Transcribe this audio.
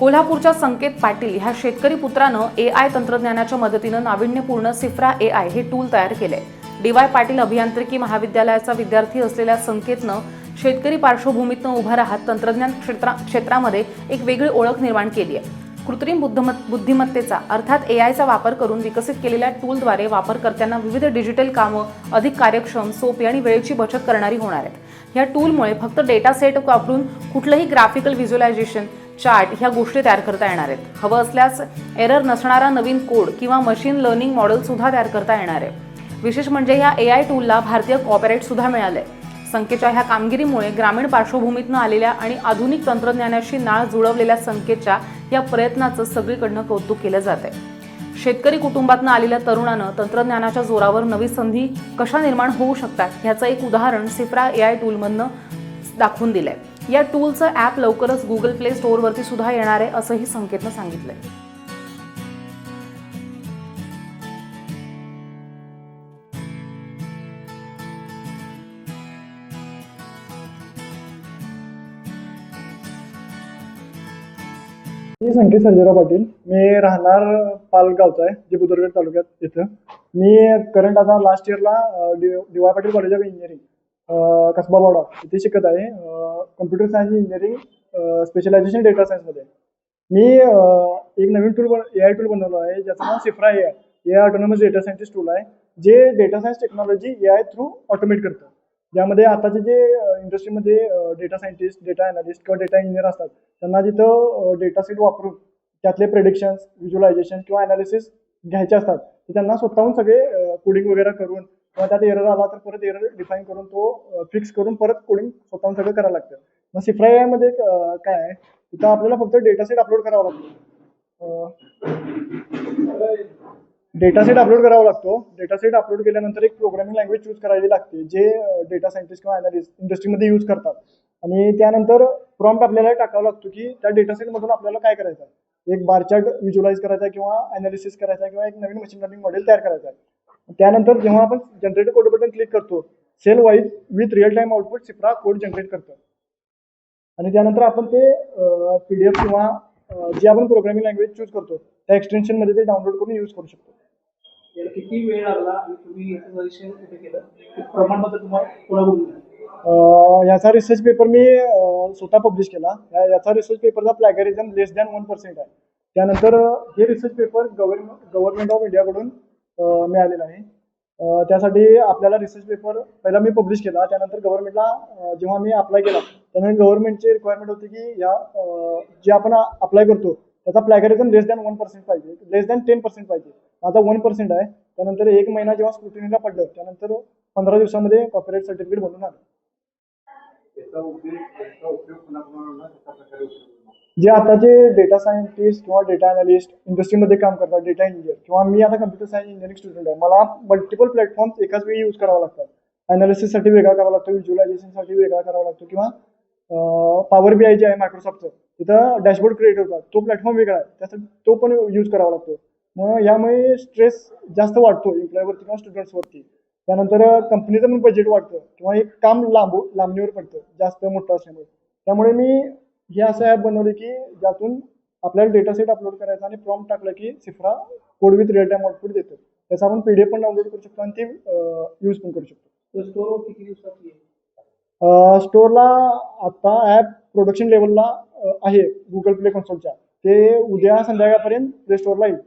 कोल्हापूरच्या संकेत पाटील ह्या शेतकरी पुत्रानं ए आय तंत्रज्ञानाच्या मदतीनं नाविन्यपूर्ण सिफ्रा ए आय हे टूल तयार केलंय. डी वाय पाटील अभियांत्रिकी महाविद्यालयाचा विद्यार्थी असलेल्या संकेतनं शेतकरी पार्श्वभूमीतनं उभं राहत तंत्रज्ञान क्षेत्रा क्षेत्रामध्ये एक वेगळी ओळख निर्माण केली आहे कृत्रिम बुद्धिमत बुद्धिमत्तेचा अर्थात ए आयचा वापर करून विकसित केलेल्या टूलद्वारे वापरकर्त्यांना विविध डिजिटल कामं अधिक कार्यक्षम सोपी आणि वेळेची बचत करणारी होणार आहेत. या टूलमुळे फक्त डेटा सेट वापरून कुठलंही ग्राफिकल व्हिज्युअलायझेशन चार्ट ह्या गोष्टी तयार करता येणार आहेत. हवं असल्यास एरर नसणारा नवीन कोड किंवा मशीन लर्निंग मॉडेलसुद्धा तयार करता येणार आहे. विशेष म्हणजे या ए आय टूलला भारतीय कॉपरेटसुद्धा मिळालं आहे संकेतच्या ह्या कामगिरीमुळे ग्रामीण पार्श्वभूमीतनं आलेल्या आणि आधुनिक तंत्रज्ञानाशी नाळ जुळवलेल्या संकेतच्या या प्रयत्नाचं सगळीकडनं कौतुक केलं जात आहे शेतकरी कुटुंबातनं आलेल्या तरुणानं तंत्रज्ञानाच्या जोरावर नवी संधी कशा निर्माण होऊ शकतात ह्याचं एक उदाहरण सिफ्रा ए आय टूलमधनं दाखवून दिलं आहे या टूलचं ॲप लवकरच गुगल प्ले स्टोअरवरती सुद्धा येणार आहे असंही संकेतनं सांगितलंय. मी संकेत सर्जेराव पाटील. मी राहणार पालगावचा आहे जे तालुक्यात इथं मी करंट आता लास्ट इयरला D Y Patil college of engineering Kasba Bawda इथे शिकत आहे. Computer science engineering specialization data सायन्समध्ये मी एक नवीन टूल ए आय टूल बनवलं आहे ज्याचं नाव सिफ्रा A I A I autonomous data scientist tool आहे जे data science technology A I through automate करतं. ज्यामध्ये आताचे जे इंडस्ट्रीमध्ये डेटा सायंटिस्ट डेटा अनालिस्ट किंवा डेटा इंजिनियर असतात त्यांना तिथं डेटा सेट वापरून त्यातले प्रेडिक्शन्स व्हिज्युअलायझेशन किंवा अनालिसिस घ्यायचे असतात ते त्यांना स्वतःहून सगळे कोडिंग वगैरे करून किंवा त्यात एरर आला तर परत एरर डिफाईन करून तो फिक्स करून परत कोडिंग स्वतःहून सगळं करावं लागतं. मग सिफ्रायमध्ये काय आहे? तिथं आपल्याला फक्त डेटा सेट अपलोड करावा लागतो. डेटा सेट अपलोड करावा लागतो. डेटा सेट अपलोड केल्यानंतर एक प्रोग्रामिंग लँग्वेज चूज करावी लागते जे डेटा सायंटिस्ट किंवा अनालिस्ट इंडस्ट्रीमध्ये यूज करतात. आणि त्यानंतर प्रॉम्प्ट आपल्याला टाकावा लागतो की त्या डेटा सेटमधून आपल्याला काय करायचं आहे? एक बार चार्ट व्हिज्युअलाइज करायचा आहे किंवा अनालिसिस करायचा किंवा एक नवीन मशीन लर्निंग मॉडेल तयार करायचा आहे. त्यानंतर जेव्हा आपण जनरेट कोड बटन क्लिक करतो cell wise with real time output Sifra code generate करतो. आणि त्यानंतर आपण ते पी डी एफ किंवा जे आपण प्रोग्रामिंग लँग्वेज चूज करतो त्या एक्सटेन्शनमध्ये ते डाउनलोड करून यूज करू शकतो. याला किती वेळ लागला आणि तुम्ही याचं कुठे केलं? प्रमाणपत्र तुम्हाला रिसर्च पेपर मी स्वतः पब्लिश केला. याचा रिसर्च पेपरचा plagiarism less than one percent आहे. त्यानंतर हे research paper government government of इंडियाकडून मिळालेलं आहे. त्यासाठी आपल्याला रिसर्च पेपर पहिला मी पब्लिश केला त्यानंतर गव्हर्नमेंटला जेव्हा मी अप्लाय केला त्यानंतर गव्हर्नमेंटची रिक्वायरमेंट होती की या जे आपण अप्लाय करतो त्याचा plagiarism less than one percent पाहिजे लेस दॅन टेन पर्सेंट पाहिजे. माझा वन पर्सेंट आहे त्यानंतर एक महिना जेव्हा स्क्रुटिनीला पडलं त्यानंतर पंधरा दिवसामध्ये कॉपरेट सर्टिफिकेट बनून आलं त्याचा उपयोग त्याचा उपयोग कुणाकुणाला कशा प्रकारे उपयोग होणार? जे आताचे डेटा सायंटिस्ट किंवा डेटा अनालिस्ट इंडस्ट्रीमध्ये काम करतात डेटा इंजिनियर किंवा मी आता कम्प्युटर सायन्स इंजिनिअरिंग स्टुडंट आहे मला मल्टिपल प्लॅटफॉर्म्स एकाच वेळी यूज करावा लागतात अनालिसिससाठी वेगळा करावा लागतो व्हिज्युअलायझेशनसाठी वेगळा करावा लागतो किंवा पॉवर बी आय जे आहे मायक्रोसॉफ्टचं तिथं डॅशबोर्ड क्रिएट होतात. तो प्लॅटफॉर्म वेगळा आहे त्यासाठी तो पण यूज करावा लागतो. मग यामुळे स्ट्रेस जास्त वाढतो एम्प्लॉयवरती किंवा स्टुडंट्सवरती त्यानंतर कंपनीचं पण बजेट वाढतं किंवा एक काम लांब लांबणीवर पडतं जास्त मोठं असल्यामुळे. त्यामुळे मी हे असं ॲप बनवले की ज्यातून आपल्याला डेटा सेट अपलोड करायचा आणि प्रॉम्प्ट टाकलं की सिफ्रा code with real time output देतो. त्याचा आपण पीडीएफ पण डाउनलोड करू शकतो आणि ते यूज पण करू शकतो. तो स्टोर किती दिवसात येईल? स्टोअरला आता ॲप प्रोडक्शन लेवलला आहे गुगल प्ले कन्सोलच्या ते उद्या संध्याकाळपर्यंत प्ले स्टोअरला येईल.